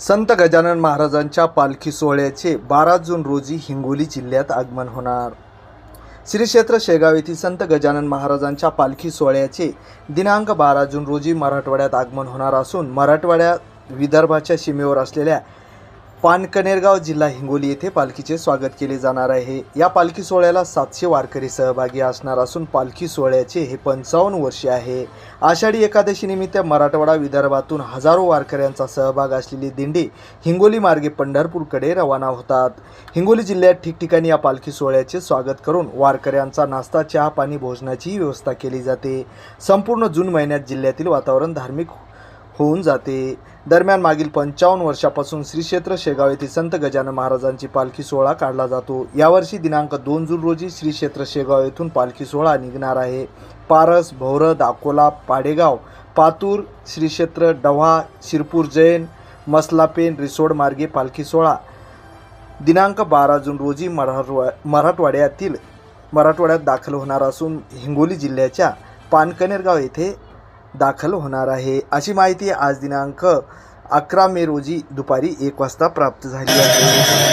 संत गजानन महाराजांच्या पालखी सोहळ्याचे बारा जून रोजी हिंगोली जिल्ह्यात आगमन होणार. श्री क्षेत्र शेगाव येथील संत गजानन महाराजांच्या पालखी सोहळ्याचे दिनांक बारा जून रोजी मराठवाड्यात आगमन होणार असून मराठवाड्यात विदर्भाच्या सीमेवर असलेल्या पानकनेरगाव जिल्हा हिंगोली येथे पालखीचे स्वागत केले जाणार आहे. या पालखी सोहळ्याला सातशे वारकरी सहभागी असणार असून पालखी सोहळ्याचे हे पंचावन्न वर्षे आहे. आषाढी एकादशी निमित्त मराठवाडा विदर्भातून हजारो वारकऱ्यांचा सहभाग असलेली दिंडी हिंगोली मार्गे पंढरपूरकडे रवाना होतात. हिंगोली जिल्ह्यात ठिकठिकाणी या पालखी सोहळ्याचे स्वागत करून वारकऱ्यांचा नाश्ता चहा पाणी भोजनाचीही व्यवस्था केली जाते. संपूर्ण जून महिन्यात जिल्ह्यातील वातावरण धार्मिक होऊन जाते. दरम्यान मागील पंचावन्न वर्षापासून श्री क्षेत्र शेगाव येथे संत गजानन महाराजांची पालखी सोहळा काढला जातो. यावर्षी दिनांक दोन जून रोजी श्री क्षेत्र शेगाव येथून पालखी सोहळा निघणार आहे. पारस भोरद अकोला पाडेगाव पातूर श्री क्षेत्र डव्हा शिरपूर जैन मसलापेन रिसोड मार्गे पालखी सोहळा. दिनांक बारा जून रोजी मराठवा मराठवाड्यातील मराठवाड्यात दाखल होणार असून हिंगोली जिल्ह्याच्या पानकनेरगाव येथे दाखल होणार आहे. अशी माहिती आज दिनांक अकरा मे रोजी दुपारी एक वाजता प्राप्त झाली आहे.